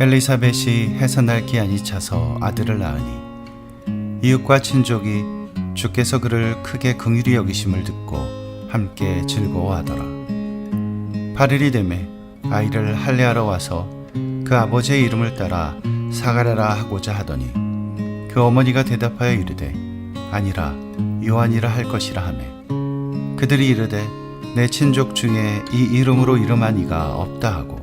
엘리사벳이 해산할 기한이 차서 아들을 낳으니 이웃과 친족이 주께서 그를 크게 긍휼히 여기심을 듣고 함께 즐거워하더라. 8일이 되매 아이를 할례하러 와서 그 아버지의 이름을 따라 사가랴라 하고자 하더니 그 어머니가 대답하여 이르되 아니라 요한이라 할 것이라 하매 그들이 이르되 내 친족 중에 이 이름으로 이름한 이가 없다 하고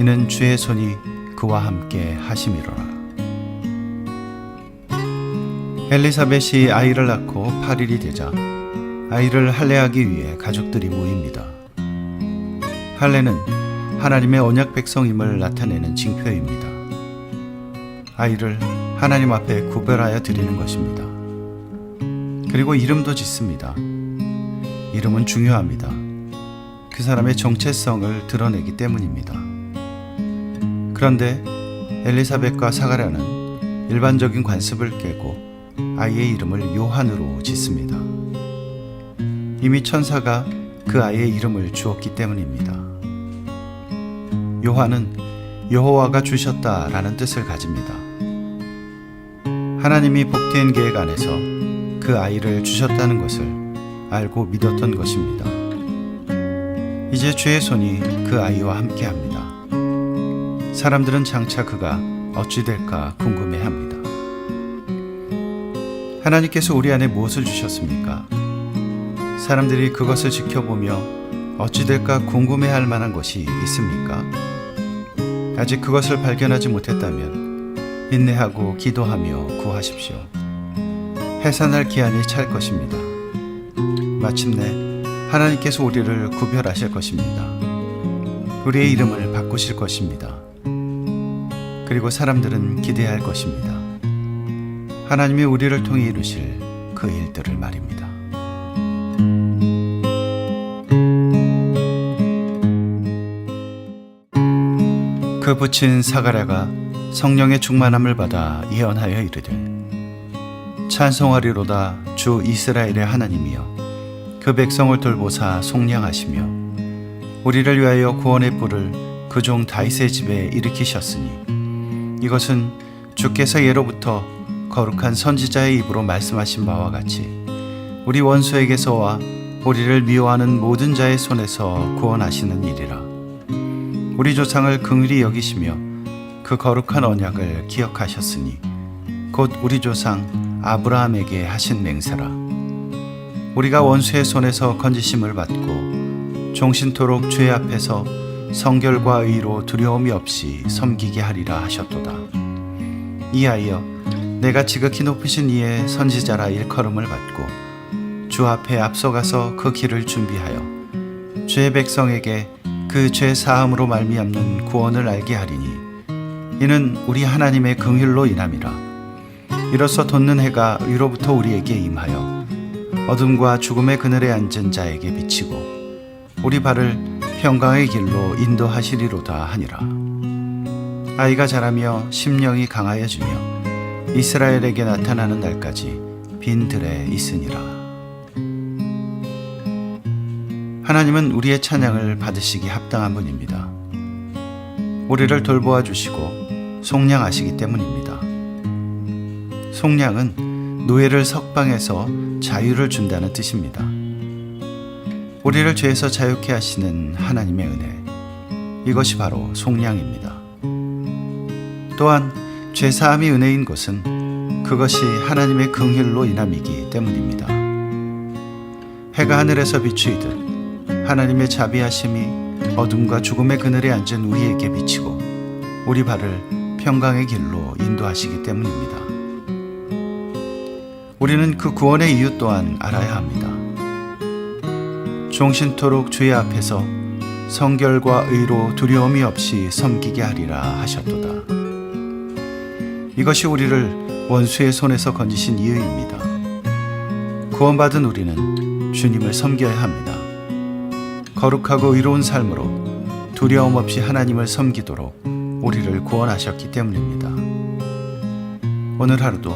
이는 주의 손이 그와 함께 하심이로라 엘리사벳이 아이를 낳고 8일이 되자 아이를 할례하기 위해 가족들이 모입니다. 할례는 하나님의 언약 백성임을 나타내는 징표입니다. 아이를 하나님 앞에 구별하여 드리는 것입니다. 그리고 이름도 짓습니다. 이름은 중요합니다. 그 사람의 정체성을 드러내기 때문입니다. 그런데 엘리사벳과 사가랴는 일반적인 관습을 깨고 아이의 이름을 요한으로 짓습니다. 이미 천사가 그 아이의 이름을 주었기 때문입니다. 요한은 여호와가 주셨다라는 뜻을 가집니다. 하나님이 복된 계획 안에서 그 아이를 주셨다는 것을 알고 믿었던 것입니다. 이제 주의 손이 그 아이와 함께 합니다. 사람들은 장차 그가 어찌 될까 궁금해 합니다. 하나님께서 우리 안에 무엇을 주셨습니까? 사람들이 그것을 지켜보며 어찌 될까 궁금해 할 만한 것이 있습니까? 아직 그것을 발견하지 못했다면 인내하고 기도하며 구하십시오. 해산할 기한이 찰 것입니다. 마침내 하나님께서 우리를 구별하실 것입니다. 우리의 이름을 바꾸실 것입니다. 그리고 사람들은 기대할 것입니다. 하나님이 우리를 통해 이루실 그 일들을 말입니다. 그 붙인 사가랴가 성령의 충만함을 받아 예언하여 이르되 찬송하리로다 주 이스라엘의 하나님이여 그 백성을 돌보사 속량하시며 우리를 위하여 구원의 뿔을 그 종 다윗의 집에 일으키셨으니 이것은 주께서 예로부터 거룩한 선지자의 입으로 말씀하신 바와 같이 우리 원수에게서와 우리를 미워하는 모든 자의 손에서 구원하시는 일이라. 우리 조상을 긍휼히 여기시며 그 거룩한 언약을 기억하셨으니 곧 우리 조상 아브라함에게 하신 맹세라. 우리가 원수의 손에서 건지심을 받고 종신토록 주의 앞에서 성결과 의로 두려움이 없이 섬기게 하리라 하셨도다. 이하여 내가 지극히 높으신 이의 선지자라 일컬음을 받고 주 앞에 앞서가서 그 길을 준비하여 주의 백성에게 그 죄 사함으로 말미암는 구원을 알게 하리니 이는 우리 하나님의 긍휼로 인함이라. 이로써 돋는 해가 위로부터 우리에게 임하여 어둠과 죽음의 그늘에 앉은 자에게 비치고 우리 발을 평강의 길로 인도하시리로다 하니라 아이가 자라며 심령이 강하여지며 이스라엘에게 나타나는 날까지 빈 들에 있으니라. 하나님은 우리의 찬양을 받으시기 합당한 분입니다. 우리를 돌보아 주시고 속량하시기 때문입니다. 속량은 노예를 석방해서 자유를 준다는 뜻입니다. 우리를 죄에서 자유케 하시는 하나님의 은혜. 이것이 바로 속량입니다. 또한 죄 사함이 은혜인 것은 그것이 하나님의 긍휼로 인함이기 때문입니다. 해가 하늘에서 비추이듯 하나님의 자비하심이 어둠과 죽음의 그늘에 앉은 우리에게 비치고 우리 발을 평강의 길로 인도하시기 때문입니다. 우리는 그 구원의 이유 또한 알아야 합니다. 종신토록 주의 앞에서 성결과 의로 두려움이 없이 섬기게 하리라 하셨도다. 이것이 우리를 원수의 손에서 건지신 이유입니다. 구원받은 우리는 주님을 섬겨야 합니다. 거룩하고 의로운 삶으로 두려움 없이 하나님을 섬기도록 우리를 구원하셨기 때문입니다. 오늘 하루도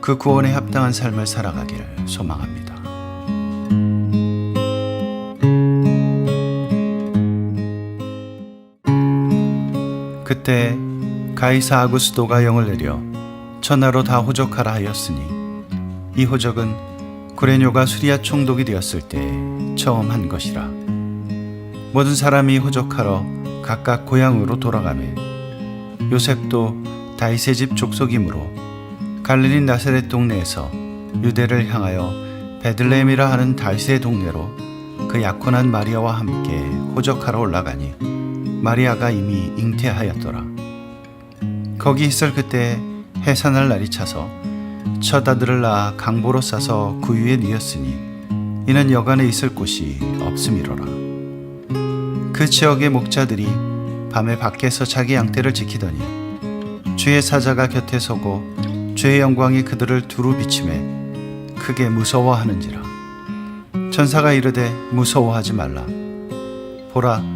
그 구원에 합당한 삶을 살아가길 소망합니다. 그때 가이사 아구스도가 영을 내려 천하로 다 호적하라 하였으니 이 호적은 구레뇨가 수리아 총독이 되었을 때 처음 한 것이라. 모든 사람이 호적하러 각각 고향으로 돌아가매 요셉도 다윗의 집 족속이므로 갈릴리 나사렛 동네에서 유대를 향하여 베들레헴이라 하는 다윗의 동네로 그 약혼한 마리아와 함께 호적하러 올라가니 마리아가 이미 잉태하였더라. 거기 있을 그때 해산할 날이 차서 첫 아들을 낳아 강보로 싸서 구유에 누였으니 이는 여간에 있을 곳이 없음이로라. 그 지역의 목자들이 밤에 밖에서 자기 양떼를 지키더니 주의 사자가 곁에 서고 주의 영광이 그들을 두루 비침해 크게 무서워하는지라 천사가 이르되 무서워하지 말라 보라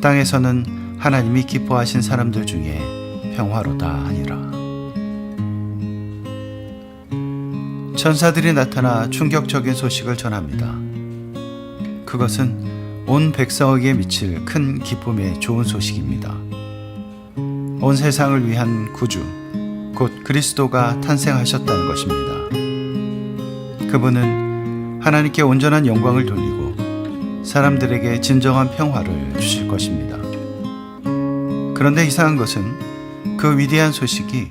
땅에서는 하나님이 기뻐하신 사람들 중에 평화로다 하니라 천사들이 나타나 충격적인 소식을 전합니다. 그것은 온 백성에게 미칠 큰 기쁨의 좋은 소식입니다. 온 세상을 위한 구주, 곧 그리스도가 탄생하셨다는 것입니다. 그분은 하나님께 온전한 영광을 돌리고 사람들에게 진정한 평화를 주실 것입니다. 그런데 이상한 것은 그 위대한 소식이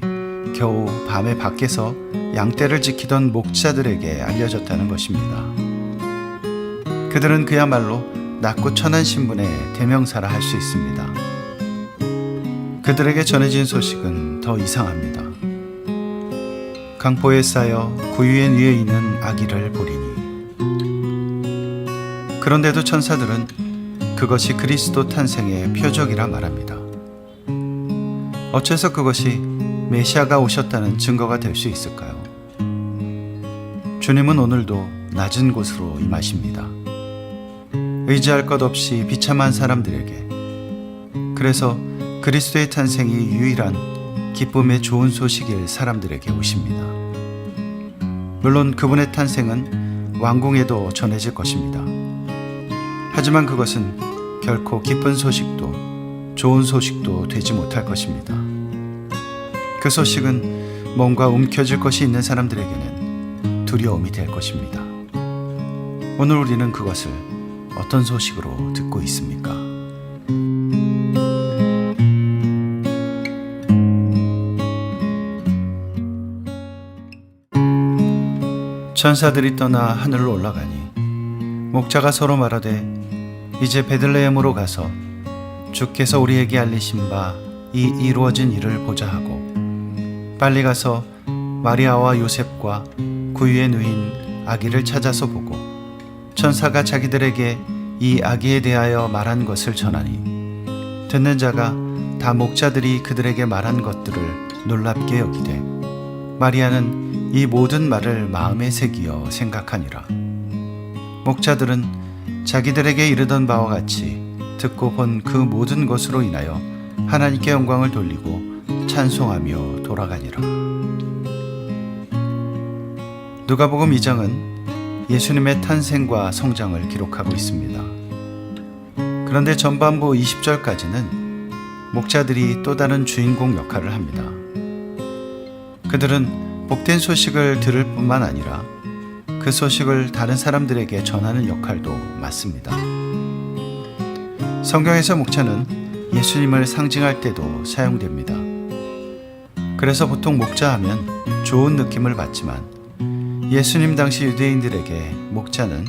겨우 밤에 밖에서 양떼를 지키던 목자들에게 알려졌다는 것입니다. 그들은 그야말로 낮고 천한 신분의 대명사라 할 수 있습니다. 그들에게 전해진 소식은 더 이상합니다. 강포에 쌓여 구유에 누워 있는 아기를 보리니. 그런데도 천사들은 그것이 그리스도 탄생의 표적이라 말합니다. 어째서 그것이 메시아가 오셨다는 증거가 될 수 있을까요? 주님은 오늘도 낮은 곳으로 임하십니다. 의지할 것 없이 비참한 사람들에게 그래서 그리스도의 탄생이 유일한 기쁨의 좋은 소식일 사람들에게 오십니다. 물론 그분의 탄생은 왕궁에도 전해질 것입니다. 하지만 그것은 결코 기쁜 소식도 좋은 소식도 되지 못할 것입니다. 그 소식은 뭔가 움켜질 것이 있는 사람들에게는 두려움이 될 것입니다. 오늘 우리는 그것을 어떤 소식으로 듣고 있습니까? 천사들이 떠나 하늘로 올라가니 목자가 서로 말하되 이제 베들레헴으로 가서 주께서 우리에게 알리신 바 이 이루어진 일을 보자 하고 빨리 가서 마리아와 요셉과 구유에 누인 아기를 찾아서 보고 천사가 자기들에게 이 아기에 대하여 말한 것을 전하니 듣는 자가 다 목자들이 그들에게 말한 것들을 놀랍게 여기되 마리아는 이 모든 말을 마음에 새기어 생각하니라. 목자들은 자기들에게 이르던 바와 같이 듣고 본 그 모든 것으로 인하여 하나님께 영광을 돌리고 찬송하며 돌아가니라. 누가복음 2장은 예수님의 탄생과 성장을 기록하고 있습니다. 그런데 전반부 20절까지는 목자들이 또 다른 주인공 역할을 합니다. 그들은 복된 소식을 들을 뿐만 아니라 그 소식을 다른 사람들에게 전하는 역할도 맡습니다. 성경에서 목자는 예수님을 상징할 때도 사용됩니다. 그래서 보통 목자 하면 좋은 느낌을 받지만 예수님 당시 유대인들에게 목자는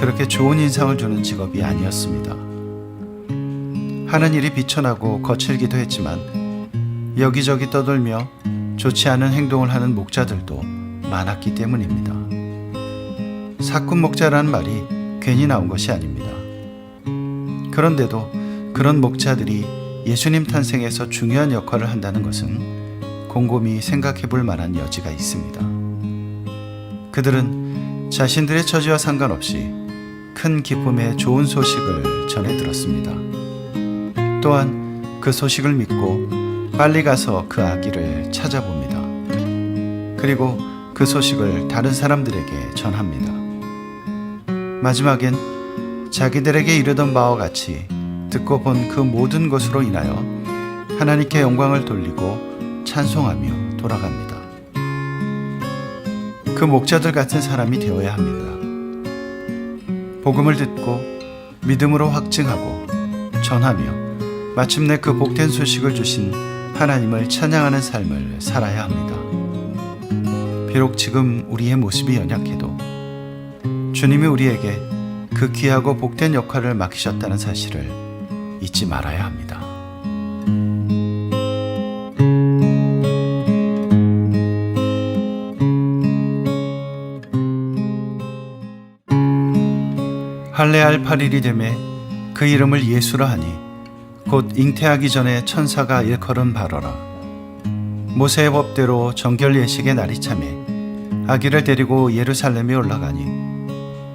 그렇게 좋은 인상을 주는 직업이 아니었습니다. 하는 일이 비천하고 거칠기도 했지만 여기저기 떠돌며 좋지 않은 행동을 하는 목자들도 많았기 때문입니다. 사꾼 목자라는 말이 괜히 나온 것이 아닙니다. 그런데도 그런 목자들이 예수님 탄생에서 중요한 역할을 한다는 것은 곰곰이 생각해 볼 만한 여지가 있습니다. 그들은 자신들의 처지와 상관없이 큰 기쁨의 좋은 소식을 전해 들었습니다. 또한 그 소식을 믿고 빨리 가서 그 아기를 찾아봅니다. 그리고 그 소식을 다른 사람들에게 전합니다. 마지막엔 자기들에게 이르던 바와 같이 듣고 본 그 모든 것으로 인하여 하나님께 영광을 돌리고 찬송하며 돌아갑니다. 그 목자들 같은 사람이 되어야 합니다. 복음을 듣고 믿음으로 확증하고 전하며 마침내 그 복된 소식을 주신 하나님을 찬양하는 삶을 살아야 합니다. 비록 지금 우리의 모습이 연약해도 주님이 우리에게 그 귀하고 복된 역할을 맡기셨다는 사실을 잊지 말아야 합니다. 할례할 8일이 되매 그 이름을 예수라 하니 곧 잉태하기 전에 천사가 일컬은 바로라 모세의 법대로 정결 예식의 날이 참에 아기를 데리고 예루살렘에 올라가니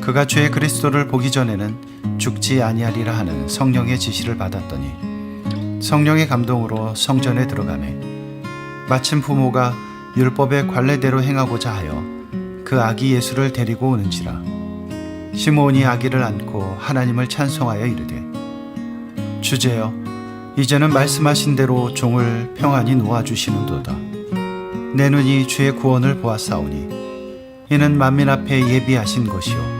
그가 죄의 그리스도를 보기 전에는 죽지 아니하리라 하는 성령의 지시를 받았더니 성령의 감동으로 성전에 들어가매 마침 부모가 율법의 관례대로 행하고자 하여 그 아기 예수를 데리고 오는지라 시므온이 아기를 안고 하나님을 찬송하여 이르되 주제여 이제는 말씀하신 대로 종을 평안히 놓아 주시는도다. 내 눈이 주의 구원을 보았사오니 이는 만민 앞에 예비하신 것이요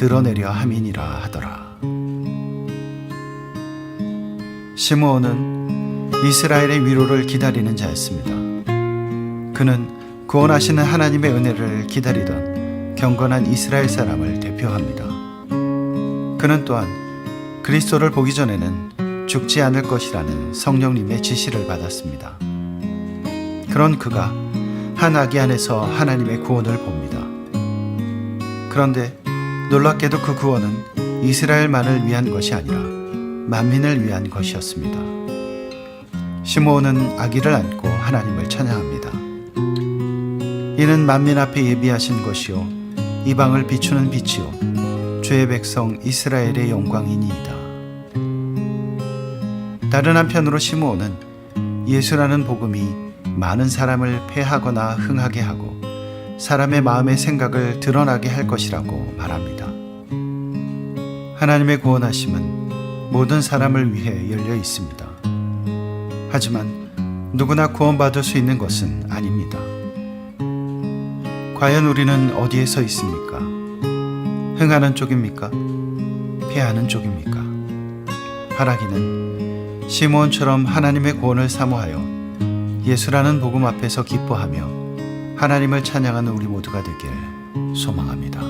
드러내려 함이니라 하더라 시므온은 이스라엘의 위로를 기다리는 자였습니다. 그는 구원하시는 하나님의 은혜를 기다리던 경건한 이스라엘 사람을 대표합니다. 그는 또한 그리스도를 보기 전에는 죽지 않을 것이라는 성령님의 지시를 받았습니다. 그런 그가 한 아기 안에서 하나님의 구원을 봅니다. 그런데 놀랍게도 그 구원은 이스라엘만을 위한 것이 아니라 만민을 위한 것이었습니다. 시므온은 아기를 안고 하나님을 찬양합니다. 이는 만민 앞에 예비하신 것이요 이방을 비추는 빛이요 주의 백성 이스라엘의 영광이니이다. 다른 한편으로 시므온은 예수라는 복음이 많은 사람을 패하거나 흥하게 하고 사람의 마음의 생각을 드러나게 할 것이라고 말합니다. 하나님의 구원하심은 모든 사람을 위해 열려 있습니다. 하지만 누구나 구원받을 수 있는 것은 아닙니다. 과연 우리는 어디에 서 있습니까? 흥하는 쪽입니까? 패하는 쪽입니까? 하라기는 시므온처럼 하나님의 구원을 사모하여 예수라는 복음 앞에서 기뻐하며 하나님을 찬양하는 우리 모두가 되길 소망합니다.